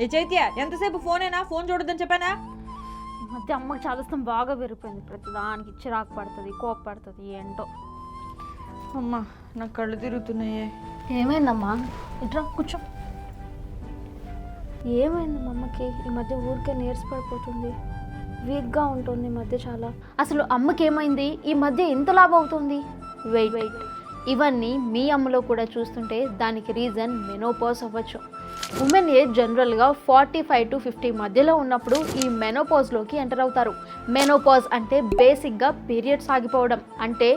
ఏ చైత్య ఎంతసేపు ఫోనేనా? ఫోన్ చూడొద్దని చెప్పానా? మధ్య అమ్మకి చాదస్తం బాగా పెరిగిపోయింది ప్రతిదానికి చిరాకు పడుతుంది కోప పడుతుంది ఏంటో. అమ్మా నా కళ్ళు తిరుగుతున్నాయే. ఏమైందమ్మా? ఇట్రా కూర్చో. ఏమైంది అమ్మకి? ఈ మధ్య ఊరికే నీరస పడిపోతుంది. వీక్గా ఉంటుంది ఈ మధ్య చాలా. అసలు అమ్మకి ఏమైంది ఈ మధ్య ఎంత లాభం అవుతుంది? Wait wait. ఇవన్నీ మీ అమ్మలో కూడా చూస్తుంటే దానికి రీజన్ మెనోపాజ్ అవ్వచ్చు. ఉమెన్ ఏజ్ జనరల్గా ఫార్టీ ఫైవ్ టు ఫిఫ్టీ మధ్యలో ఉన్నప్పుడు ఈ మెనోపాజ్లోకి ఎంటర్ అవుతారు. మెనోపాజ్ అంటే బేసిక్గా పీరియడ్స్ ఆగిపోవడం అంటే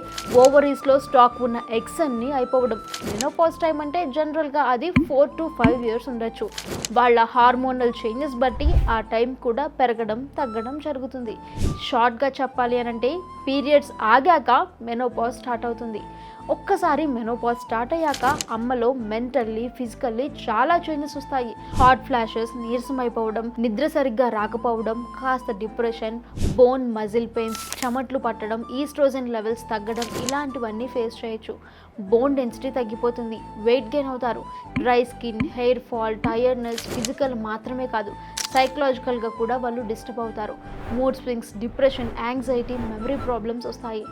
ఓవరీస్లో స్టాక్ ఉన్న ఎగ్స్ అన్ని అయిపోవడం. మెనోపాజ్ టైం అంటే జనరల్గా అది ఫోర్ టు ఫైవ్ ఇయర్స్ ఉండొచ్చు. వాళ్ళ హార్మోనల్ చేంజెస్ బట్టి ఆ టైం కూడా పెరగడం తగ్గడం జరుగుతుంది. షార్ట్గా చెప్పాలి అని అంటే పీరియడ్స్ ఆగాక మెనోపాజ్ స్టార్ట్ అవుతుంది. ఒక్కసారి మెనోపాజ్ స్టార్ట్ అయ్యాక అమ్మలో మెంటల్లీ ఫిజికల్లీ చాలా చేంజెస్ వస్తాయి. హార్ట్ ఫ్లాషెస్ నీరసం అయిపోవడం నిద్ర సరిగ్గా రాకపోవడం కాస్త డిప్రెషన్ బోన్ మజిల్ పెయిన్స్ చెమట్లు పట్టడం ఈస్ట్రోజన్ లెవెల్స్ తగ్గడం ఇలాంటివన్నీ ఫేస్ చేయొచ్చు. బోన్ డెన్సిటీ తగ్గిపోతుంది. వెయిట్ గెయిన్ అవుతారు. Dry skin hair fall tiredness physical మాత్రమే కాదు సైకలాజికల్గా కూడా వాళ్ళు డిస్టర్బ్ అవుతారు. Mood swings depression anxiety memory problems వస్తాయి.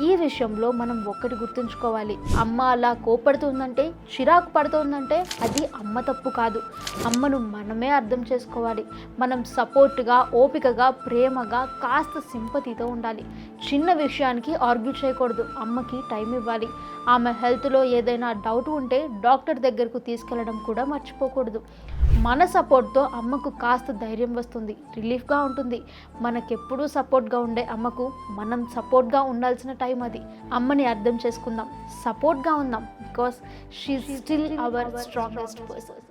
ఈ విషయంలో మనం ఒక్కటి గుర్తుంచుకోవాలి. అమ్మ అలా కోపడుతుందంటే చిరాకు పడుతుందంటే అది అమ్మ తప్పు కాదు. అమ్మను మనమే అర్థం చేసుకోవాలి. మనం సపోర్ట్గా ఓపికగా ప్రేమగా కాస్త సింపతితో ఉండాలి. చిన్న విషయానికి ఆర్గ్యూ చేయకూడదు. అమ్మకి టైం ఇవ్వాలి. ఆమె హెల్త్లో ఏదైనా డౌట్ ఉంటే డాక్టర్ దగ్గరకు తీసుకెళ్ళడం కూడా మర్చిపోకూడదు. మన సపోర్ట్తో అమ్మకు కాస్త ధైర్యం వస్తుంది రిలీఫ్గా ఉంటుంది. మనకెప్పుడూ సపోర్ట్గా ఉండే అమ్మకు మనం సపోర్ట్గా ఉండాల్సిన టైం అది. అమ్మని అర్థం చేసుకుందాం సపోర్ట్గా ఉందాం. Because she still our strongest person.